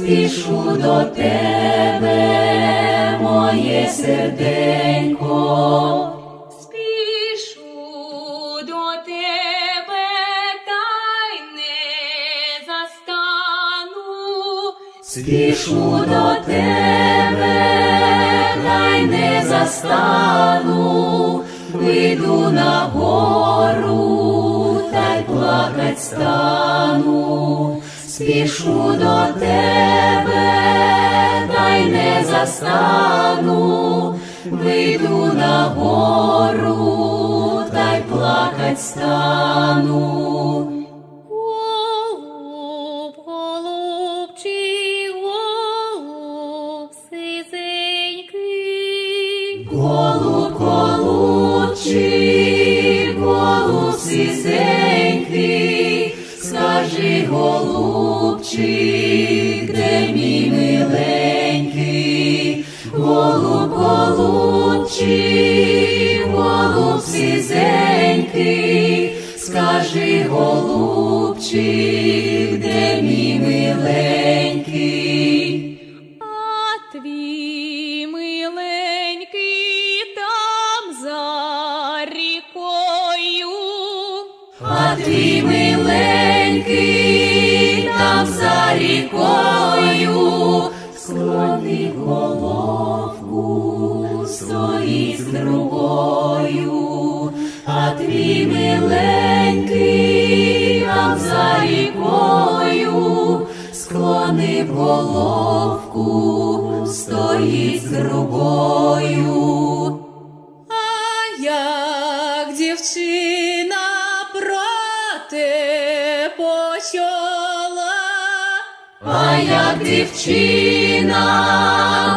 спішу до тебе, моє серденько. Спішу до тебе, та не застану, вийду на гору, та й плакать стану. Спішу до тебе, та й не застану, вийду на гору, та й плакать стану. Голуб, голубчик, голуб сизенький, голубчик, де мій миленький, голуб, голубчик, голуб сизенький, скажи, голубчик, де мій миленький. А твій там за рікою. А твій миленький рікою, склонив головку, стоїть з другою, а твій миленький там за рікою, склонив головку, стоїть з другою. А як дівчина проте почала, А як дівчина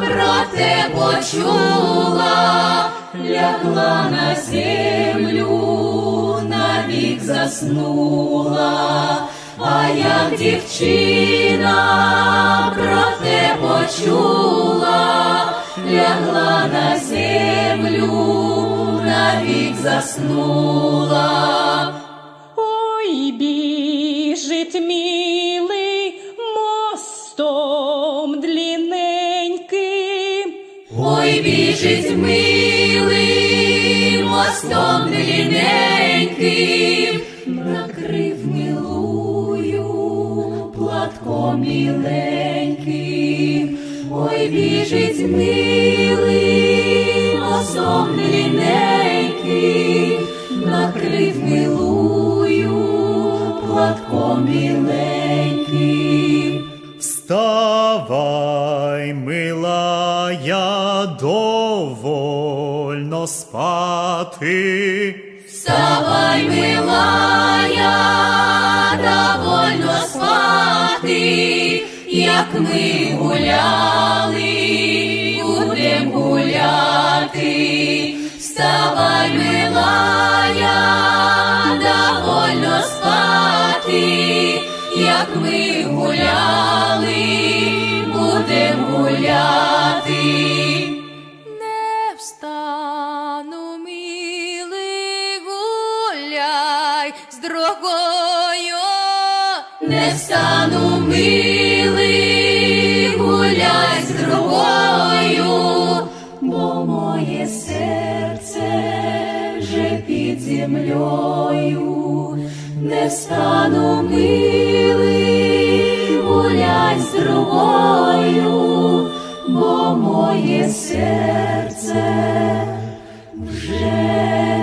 про те почула, лягла на землю, навік заснула, а як дівчина про те почула, лягла на землю, навік заснула. ой, біжить Біжить милий мостом длинненьким, накрив милую платком миленьким. Ой, біжить милий мостом длинненьким, накрив милую платком миленьким. Милая, довольно спати. Вставай, милая, довольно спати, як ми гуляли, будем гуляти. Вставай, милая, довольно спати, як ми гуляли, будем гуляти. Другою. Не встану милий, гуляй з другою, бо моє серце вже під землею. Не встану милий, гуляй з другою, бо моє серце вже